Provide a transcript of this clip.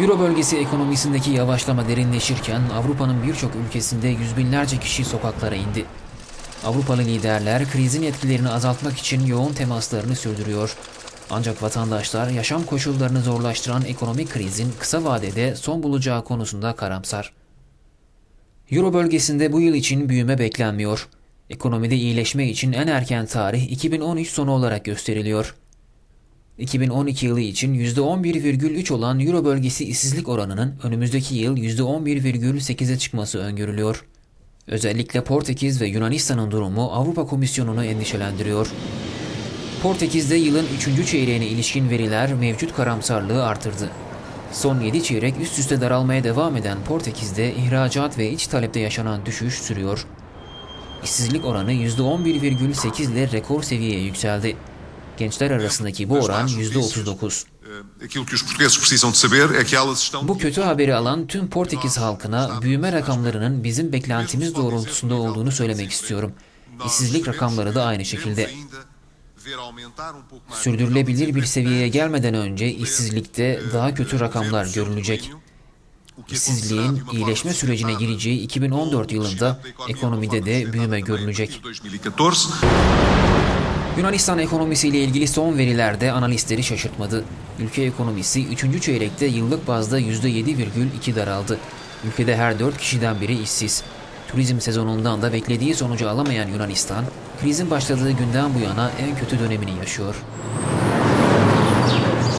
Euro bölgesi ekonomisindeki yavaşlama derinleşirken Avrupa'nın birçok ülkesinde yüz binlerce kişi sokaklara indi. Avrupalı liderler krizin etkilerini azaltmak için yoğun temaslarını sürdürüyor. Ancak vatandaşlar yaşam koşullarını zorlaştıran ekonomik krizin kısa vadede son bulacağı konusunda karamsar. Euro bölgesinde bu yıl için büyüme beklenmiyor. Ekonomide iyileşme için en erken tarih 2013 sonu olarak gösteriliyor. 2012 yılı için %11,3 olan Euro bölgesi işsizlik oranının önümüzdeki yıl %11,8'e çıkması öngörülüyor. Özellikle Portekiz ve Yunanistan'ın durumu Avrupa Komisyonu'nu endişelendiriyor. Portekiz'de yılın 3. çeyreğine ilişkin veriler mevcut karamsarlığı artırdı. Son 7 çeyrek üst üste daralmaya devam eden Portekiz'de ihracat ve iç talepte yaşanan düşüş sürüyor. İşsizlik oranı %11,8 ile rekor seviyeye yükseldi. Gençler arasındaki bu oran %39. Aquilo que os portugueses precisam de saber é que elas estão Bu kötü haberi alan tüm Portekiz halkına büyüme rakamlarının bizim beklentimiz doğrultusunda olduğunu söylemek istiyorum. İşsizlik rakamları da aynı şekilde. Sürdürülebilir bir seviyeye gelmeden önce işsizlikte daha kötü rakamlar görülecek. İşsizliğin iyileşme sürecine gireceği 2014 yılında ekonomide de büyüme görülecek. 2014 Yunanistan ekonomisiyle ilgili son verilerde analistleri şaşırtmadı. Ülke ekonomisi 3. çeyrekte yıllık bazda %7,2 daraldı. Ülkede her 4 kişiden biri işsiz. Turizm sezonundan da beklediği sonucu alamayan Yunanistan, krizin başladığı günden bu yana en kötü dönemini yaşıyor.